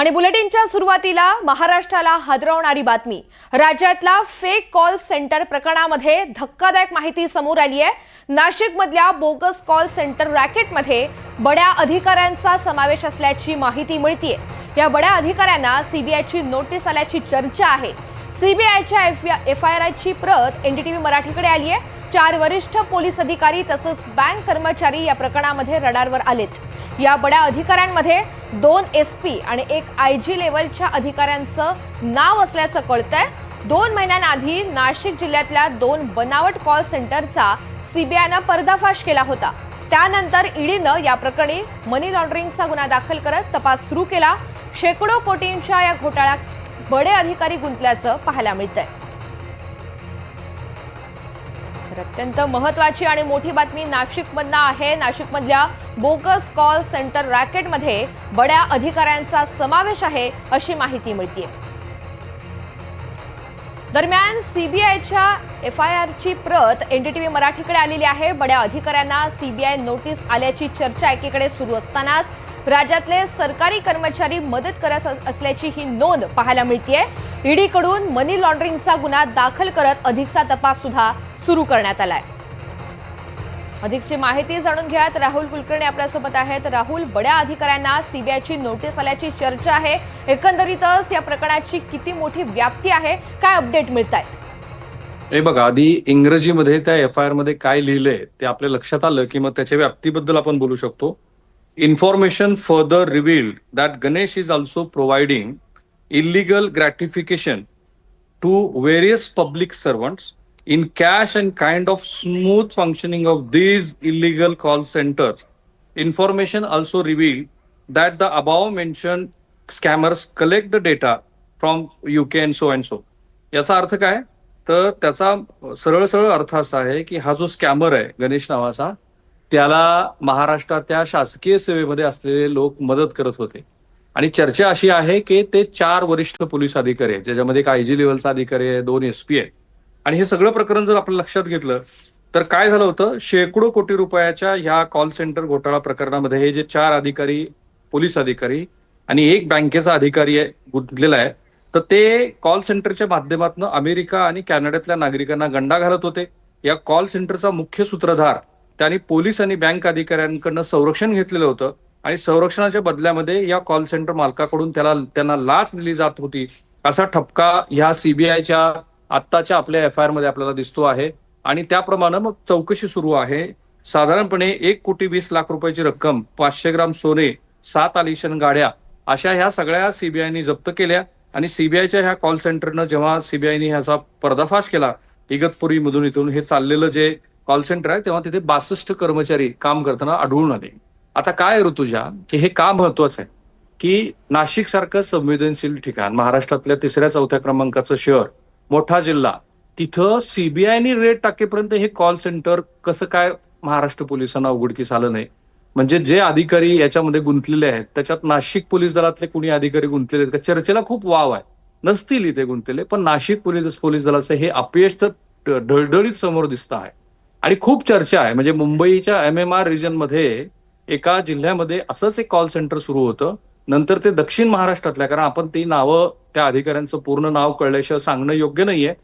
आणि बुलेटिनच्या सुरुवातीला महाराष्ट्राला हादरवणारी बातमी. राज्यातला फेक कॉल सेंटर प्रकरणामध्ये धक्कादायक माहिती समोर आली आहे. नाशिकमधल्या बोगस कॉल सेंटर रॅकेटमध्ये बड्या अधिकाऱ्यांचा समावेश असल्याची माहिती मिळतीये. या बड्या अधिकाऱ्यांना सीबीआयची नोटीस आल्याची चर्चा आहे. सीबीआयच्या एफ आय आरची प्रत एनडीटीव्ही मराठीकडे आली आहे. चार वरिष्ठ पोलीस अधिकारी तसंच बँक कर्मचारी या प्रकरणामध्ये रडारवर आलेत. या बड्या अधिकाऱ्यांमध्ये दोन एस पी आणि एक आय जी लेवलच्या अधिकाऱ्यांचं नाव असल्याचं कळतंय. दोन महिन्यांआधी नाशिक जिल्ह्यातल्या दोन बनावट कॉल सेंटरचा सीबीआयनं पर्दाफाश केला होता. त्यानंतर ईडीनं या प्रकरणी मनी लॉन्ड्रिंगचा गुन्हा दाखल करत तपास सुरू केला. शेकडो कोटींच्या या घोटाळ्यात बडे अधिकारी गुंतल्याचं पाहायला मिळतंय. अत्यंत महत्वाची आणि मोठी बातमी नाशिकमधनं आहे. नाशिकमधल्या बोगस कॉल सेंटर रॅकेटमध्ये बड्या अधिकाऱ्यांचा समावेश आहे अशी माहिती मिळतीये. दरम्यान सीबीआयच्या एफ आय आरची प्रत एनडीटीव्ही मराठीकडे आलेली आहे. बड्या अधिकाऱ्यांना सीबीआय नोटीस आल्याची चर्चा एकीकडे सुरू असतानाच राज्यातले सरकारी कर्मचारी मदत करत अस- असल्याची ही नोंद पाहायला मिळतीये. ईडीकडून मनी लॉन्ड्रिंगचा गुन्हा दाखल करत अधिकचा तपास सुद्धा सुरू करण्यात आलाय. अधिकची माहिती जाणून घ्यात राहुल कुलकर्णी आपल्यासोबत आहेत. राहुल बड्या अधिकाऱ्यांना सीबीआयची नोटीस आल्याची चर्चा आहे. एकंदरीतच या प्रकरणाची किती मोठी व्याप्ती आहे? काय अपडेट मिळत आहेत हे बघा आधी इंग्रजीमध्ये त्या एफ आय आरमध्ये काय लिहिलंय ते आपल्या लक्षात आलं की मग त्याच्या व्याप्तीबद्दल आपण बोलू शकतो. Information further revealed that Ganesh is also providing illegal gratification to various public servants in cash and kind of smooth functioning of these illegal call centers. Information also revealed that the above mentioned scammers collect the data from U K and so and so याचा अर्थ काय तर त्याचा सरळ सरळ अर्थ असा आहे की हा जो स्कॅमर आहे गणेश नावाचा त्याला महाराष्ट्रातल्या शासकीय सेवेमध्ये असलेले लोक मदत करत होते आणि चर्चा अशी आहे की ते चार वरिष्ठ पोलीस अधिकारी आहेत ज्याच्यामध्ये एक आय जी लेवलचा अधिकारी आहे दोन एस पी आहे आणि हे सगळं प्रकरण जर आपण लक्षात घेतलं तर काय झालं होतं? शेकडो कोटी रुपयाच्या ह्या कॉल सेंटर घोटाळा प्रकरणामध्ये हे जे चार अधिकारी पोलीस अधिकारी आणि एक बँकेचा अधिकारी आहे गुंतलेला आहे तर ते कॉल सेंटरच्या माध्यमातून अमेरिका आणि कॅनडातल्या नागरिकांना गंडा घालत होते. या कॉल सेंटरचा मुख्य सूत्रधार त्यांनी पोलीस आणि बँक अधिकाऱ्यांकडनं संरक्षण घेतलेलं होतं आणि संरक्षणाच्या बदल्यामध्ये या कॉल सेंटर मालकाकडून त्याला त्यांना लाच दिली जात होती. असा ठपका ह्या सीबीआयच्या आत्ताच्या आपल्या एफ आय आरमध्ये आपल्याला दिसतो आहे. आणि त्याप्रमाणे मग चौकशी सुरू आहे. साधारणपणे एक कोटी वीस लाख रुपयाची रक्कम पाचशे ग्राम सोने सात आलिशन गाड्या अशा ह्या सगळ्या सीबीआयनी जप्त केल्या. आणि सीबीआयच्या ह्या कॉल सेंटरनं जेव्हा सीबीआयनी ह्याचा पर्दाफाश केला इगतपुरी मधून इथून हे चाललेलं जे कॉल सेंटर आहे तेव्हा तिथे बासष्ट कर्मचारी काम करताना आढळून आले. आता काय ऋतुजा? की हे का महत्वाचं आहे? की नाशिक सारखं संवेदनशील ठिकाण महाराष्ट्रातल्या तिसऱ्या चौथ्या क्रमांकाचं शहर मोठा जिल्हा. तिथं सीबीआयनी रेट टाकेपर्यंत हे कॉल सेंटर कसं काय महाराष्ट्र पोलिसांना उघडकीस आलं नाही? म्हणजे जे अधिकारी याच्यामध्ये गुंतलेले आहेत त्याच्यात नाशिक पोलीस दलातले कुणी अधिकारी गुंतलेले आहेत? का चर्चेला खूप वाव आहे. नसतील इथे गुंतलेले पण नाशिक पोलीस पोलीस दलाचं हे अपयश तर ढळढळीत समोर दिसत आहे. आणि खूप चर्चा आहे. म्हणजे मुंबईच्या एम एम आर रिजनमध्ये एका जिल्ह्यामध्ये असंच एक कॉल सेंटर सुरू होतं. नंतर ते दक्षिण महाराष्ट्रातल्या कारण आपण ती नावं त्या अधिकाऱ्यांचं पूर्ण नाव कळल्याशिवाय सांगणं योग्य नाहीये.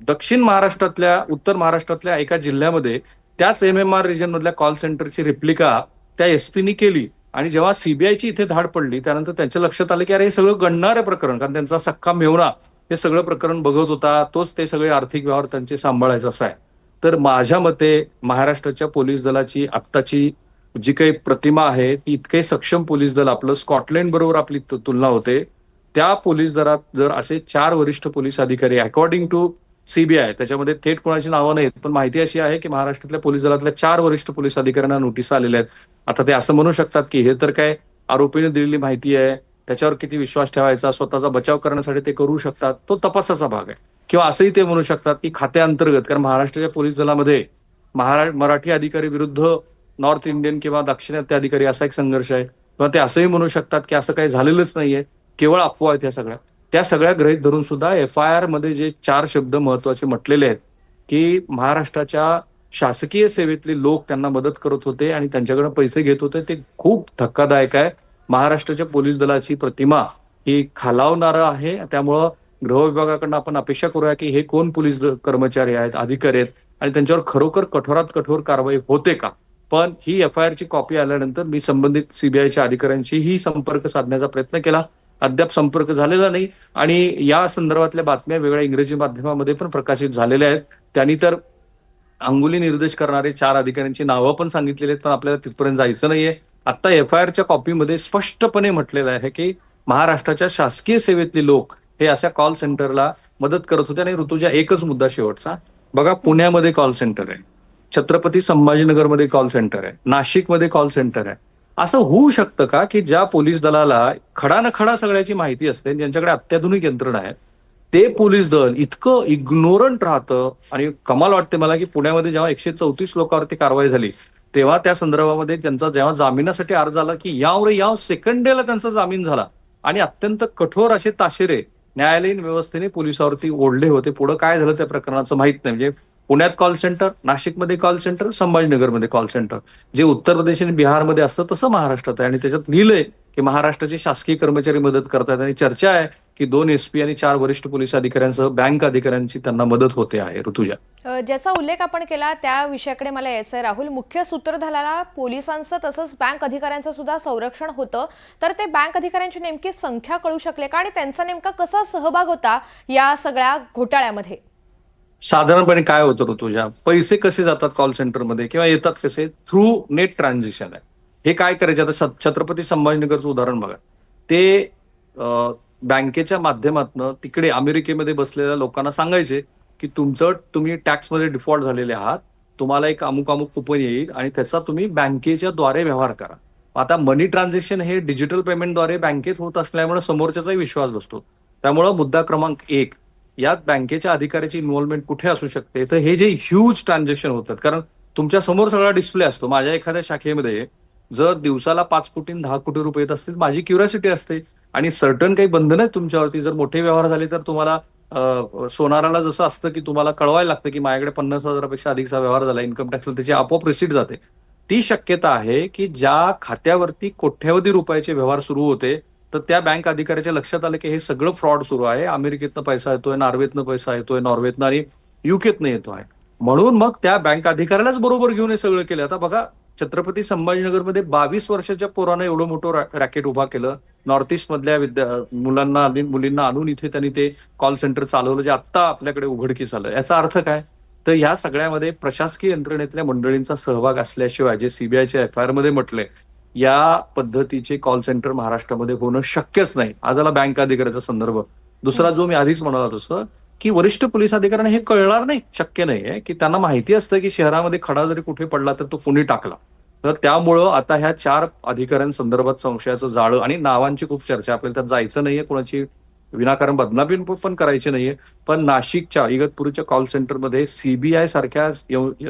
दक्षिण महाराष्ट्रातल्या उत्तर महाराष्ट्रातल्या एका जिल्ह्यामध्ये त्याच एम एम आर रिजन मधल्या कॉल सेंटरची रिप्लिका त्या एसपीनी केली. आणि जेव्हा सीबीआयची इथे धाड पडली त्यानंतर त्यांच्या लक्षात आलं की अरे हे सगळं गणणारे प्रकरण कारण त्यांचा सख्खा मेवणा हे सगळं प्रकरण बघत होता तोच ते सगळे आर्थिक व्यवहार त्यांचे सांभाळायचं असा आहे. तर माझ्या मते महाराष्ट्राच्या पोलीस दलाची आत्ताची जी काही प्रतिमा आहे ती इतके सक्षम पोलीस दल आपलं स्कॉटलँड बरोबर आपली तुलना होते. त्या पोलीस दलात जर असे चार वरिष्ठ पोलीस अधिकारी अकॉर्डिंग टू सीबीआय त्याच्यामध्ये थेट कोणाची नावं नाहीत पण माहिती अशी आहे की महाराष्ट्रातल्या पोलीस दलातल्या चार वरिष्ठ पोलीस अधिकाऱ्यांना नोटीस आलेल्या आहेत. आता ते असं म्हणू शकतात की हे तर काय आरोपीने दिलेली माहिती आहे त्याच्यावर किती विश्वास ठेवायचा स्वतःचा बचाव करण्यासाठी ते करू शकतात तो तपासाचा भाग आहे. किंवा असंही ते म्हणू शकतात की खात्याअंतर्गत कारण महाराष्ट्राच्या पोलीस दलामध्ये महारा मराठी अधिकारी विरुद्ध नॉर्थ इंडियन किंवा दाक्षिणात्य अधिकारी असा एक संघर्ष आहे. किंवा ते असंही म्हणू शकतात की असं काही झालेलंच नाहीये. केवळ अफवा आहेत या सगळ्या. त्या सगळ्या ग्रहित धरून सुद्धा एफ आय आरमध्ये जे चार शब्द महत्त्वाचे म्हटलेले आहेत की महाराष्ट्राच्या शासकीय सेवेतले लोक त्यांना मदत करत होते आणि त्यांच्याकडे पैसे घेत होते ते खूप धक्कादायक आहे. महाराष्ट्राच्या पोलीस दलाची प्रतिमा ही खालावणारं आहे. त्यामुळं गृह विभागाकडनं आपण अपेक्षा करूया की हे कोण पोलीस कर्मचारी आहेत अधिकारी आहेत आणि त्यांच्यावर खरोखर कठोरात कठोर कारवाई होते का? पण ही एफ आय आरची कॉपी आल्यानंतर मी संबंधित सीबीआयच्या अधिकाऱ्यांशीही संपर्क साधण्याचा प्रयत्न केला. अद्याप संपर्क झालेला नाही आणि या संदर्भातल्या बातम्या वेगळ्या इंग्रजी माध्यमामध्ये पण प्रकाशित झालेल्या आहेत. त्यांनी तर अंगुली निर्देश करणारे चार अधिकाऱ्यांची नावं पण सांगितलेली आहेत पण आपल्याला तिथपर्यंत जायचं नाहीये. आता एफ आय आरच्या कॉपीमध्ये स्पष्टपणे म्हटलेलं आहे की महाराष्ट्राच्या शासकीय सेवेतले लोक हे अशा कॉल सेंटरला मदत करत होते आणि ऋतुजा एकच मुद्दा शेवटचा. बघा पुण्यामध्ये कॉल सेंटर आहे. छत्रपती संभाजीनगरमध्ये कॉल सेंटर आहे. नाशिकमध्ये कॉल सेंटर आहे. असं होऊ शकतं का की ज्या पोलीस दलाला खडा न खडा सगळ्याची माहिती असते ज्यांच्याकडे अत्याधुनिक यंत्रणा आहे ते पोलीस दल इतकं इग्नोरंट राहतं आणि कमाल वाटते मला की पुण्यामध्ये जेव्हा एकशे चौतीस लोकांवरती कारवाई झाली तेव्हा त्या संदर्भामध्ये त्यांचा जेव्हा जामिनासाठी अर्ज आला की याव रे याव सेकंड डेला त्यांचा जामीन झाला. आणि अत्यंत कठोर असे ताशेरे न्यायालयीन व्यवस्थेने पोलिसावरती ओढले होते. पुढे काय झालं त्या प्रकरणाचं माहीत नाही. म्हणजे पुण्यात कॉल सेंटर नाशिकमध्ये कॉल सेंटर संभाजीनगरमध्ये कॉल सेंटर जे उत्तर प्रदेश आणि बिहारमध्ये असतं तसं महाराष्ट्रात आहे. आणि त्याच्यात लिहिलंय की महाराष्ट्राचे शासकीय कर्मचारी मदत करतात. आणि चर्चा आहे की दोन एसपी आणि चार वरिष्ठ पोलीस अधिकाऱ्यांसह बँक अधिकाऱ्यांची त्यांना मदत होते आहे. ऋतुजा. ज्याचा उल्लेख आपण केला त्या विषयाकडे मला यायचं आहे राहुल. मुख्य सूत्रधाराला पोलिसांचं तसंच बँक अधिकाऱ्यांचं सुद्धा संरक्षण होतं. तर ते बँक अधिकाऱ्यांची नेमकी संख्या कळू शकले का? आणि त्यांचा नेमका कसा सहभाग होता या सगळ्या घोटाळ्यामध्ये? साधारणपणे काय होतं ऋतुजा? पैसे कसे जातात कॉल सेंटरमध्ये किंवा येतात कसे? थ्रू नेट ट्रान्झॅक्शन आहे. हे काय करायचे? आता छत्रपती संभाजीनगरचं उदाहरण बघा. ते बँकेच्या माध्यमातून तिकडे अमेरिकेमध्ये बसलेल्या लोकांना सांगायचे की तुमचं तुम्ही टॅक्समध्ये डिफॉल्ट झालेले आहात. तुम्हाला एक अमुक अमुक कुपन येईल आणि त्याचा तुम्ही बँकेच्या द्वारे व्यवहार करा. आता मनी ट्रान्झॅक्शन हे डिजिटल पेमेंटद्वारे बँकेत होत असल्यामुळे समोरच्याचाही विश्वास बसतो. त्यामुळं मुद्दा क्रमांक एक यात बँकेच्या अधिकाऱ्याची इन्व्हॉल्वमेंट कुठे असू शकते? तर हे जे ह्यूज ट्रान्झॅक्शन होतात कारण तुमच्यासमोर सगळा डिस्प्ले असतो. माझ्या एखाद्या शाखेमध्ये जर दिवसाला पाच कोटी दहा कोटी रुपये येत असतील माझी क्युरियोसिटी असते. आणि सर्टन काही बंधन आहेत तुमच्यावरती. जर मोठे व्यवहार झाले तर तुम्हाला सोनाराला जसं असतं की तुम्हाला कळवायला लागतं की माझ्याकडे पन्नास हजारापेक्षा अधिकचा व्यवहार झाला इन्कम टॅक्स त्याची आपोआप रिसीट जाते. ती शक्यता आहे की ज्या खात्यावरती कोट्यावधी रुपयाचे व्यवहार सुरू होते तर त्या बँक अधिकाऱ्याच्या लक्षात आलं की हे सगळं फ्रॉड सुरू आहे. अमेरिकेतनं पैसा येतोय नॉर्वेतनं पैसा येतोय नॉर्वेतनं आणि युकेतनं येतो आहे. म्हणून मग त्या बँक अधिकाऱ्यालाच बरोबर घेऊन हे सगळं केलं. आता बघा छत्रपती संभाजीनगरमध्ये बावीस वर्षाच्या पोरानं एवढं मोठं रॅकेट उभा केलं. नॉर्थ ईस्ट मधल्या विद्या मुलांना मुलींना आणून इथे त्यांनी ते कॉल सेंटर चालवलं जे आत्ता आपल्याकडे उघडकीस आलं. याचा अर्थ काय? तर ह्या सगळ्यामध्ये प्रशासकीय यंत्रणेतल्या मंडळींचा सहभाग असल्याशिवाय जे सीबीआयच्या एफ आय आरमध्ये म्हटलंय या पद्धतीचे कॉल सेंटर महाराष्ट्रामध्ये होणं शक्यच नाही. आज आला बँक अधिकाऱ्याचा संदर्भ. दुसरा जो मी आधीच म्हणाला तसं की वरिष्ठ पोलीस अधिकाऱ्यांना हे कळणार नाही शक्य नाहीये की त्यांना माहिती असतं की शहरामध्ये खडा जरी कुठे पडला तर तो कुणी टाकला. तर त्यामुळं आता ह्या चार अधिकाऱ्यांसंदर्भात संशयाचं जाळं आणि नावांची खूप चर्चा आपल्याला त्यात जायचं नाहीये कोणाची विनाकारण बदनामी पण करायची नाहीये पण नाशिकच्या इगतपुरीच्या कॉल सेंटरमध्ये सीबीआय सारख्या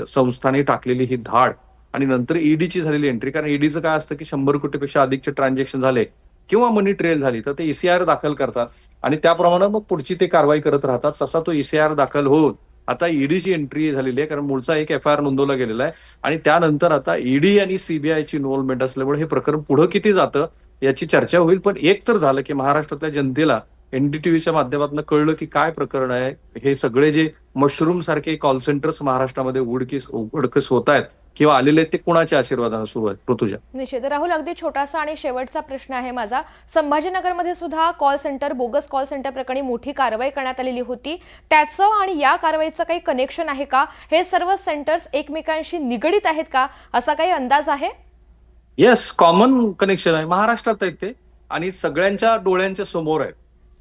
संस्थांनी टाकलेली ही धाड आणि नंतर ईडीची झालेली एंट्री कारण ईडीचं काय असतं की शंभर कोटीपेक्षा अधिकचे ट्रान्झॅक्शन झाले किंवा मनी ट्रेल झाली तर ते ईसीआर दाखल करतात. आणि त्याप्रमाणे मग पुढची ते कारवाई करत राहतात. तसा तो ईसीआर दाखल होऊन आता ईडीची एंट्री झालेली आहे. कारण मूळचा एक एफ आय आर नोंदवला गेलेला आहे. आणि त्यानंतर आता ईडी आणि सीबीआयची इन्व्हॉल्वमेंट असल्यामुळे हे प्रकरण पुढे किती जातं याची चर्चा होईल. पण एक तर झालं की महाराष्ट्रातल्या जनतेला एनडीटीव्हीच्या माध्यमातून कळलं की काय प्रकरण आहे? हे सगळे जे मशरूम सारखे कॉल सेंटर्स महाराष्ट्रामध्ये उघडकीस उघडकीस होत आहेत किंवा आलेले आहेत ते कुणाच्या आशीर्वादाने सुरू आहेत? ऋतुजा निश्चित. राहुल अगदी छोटासा आणि शेवटचा प्रश्न आहे माझा. संभाजीनगरमध्ये सुद्धा call centre bogus call centre प्रकरणी मोठी कारवाई करण्यात आलेली होती. त्याचं आणि या कारवाईचं काही कनेक्शन आहे का? हे सर्व सेंटर्स एकमेकांशी निगडीत आहेत का? असा काही अंदाज आहे? येस कॉमन कनेक्शन आहे. महाराष्ट्रात आहेत ते. आणि सगळ्यांच्या डोळ्यांच्या समोर आहेत.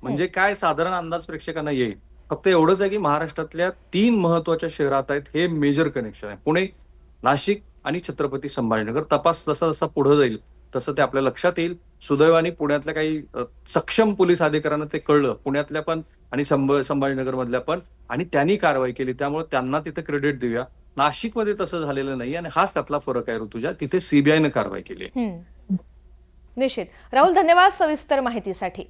म्हणजे काय साधारण अंदाज प्रेक्षकांना येईल? फक्त एवढंच आहे की महाराष्ट्रातल्या तीन महत्त्वाच्या शहरात आहेत हे मेजर कनेक्शन आहे. पुणे नाशिक आणि छत्रपती संभाजीनगर. तपास जसा जसा पुढे जाईल तसं ते आपल्या लक्षात येईल. सुदैवाने पुण्यातल्या काही सक्षम पोलीस अधिकाऱ्यांना ते कळलं. पुण्यातल्या पण आणि संभ- संभाजीनगर मधल्या पण. आणि त्यांनी कारवाई केली. त्यामुळे त्यांना तिथे क्रेडिट देऊया. नाशिकमध्ये तसं झालेलं नाही आणि हाच त्यातला फरक आहे ऋतुजा. तिथे सीबीआयनं कारवाई केली. निश्चित. राहुल धन्यवाद सविस्तर माहितीसाठी.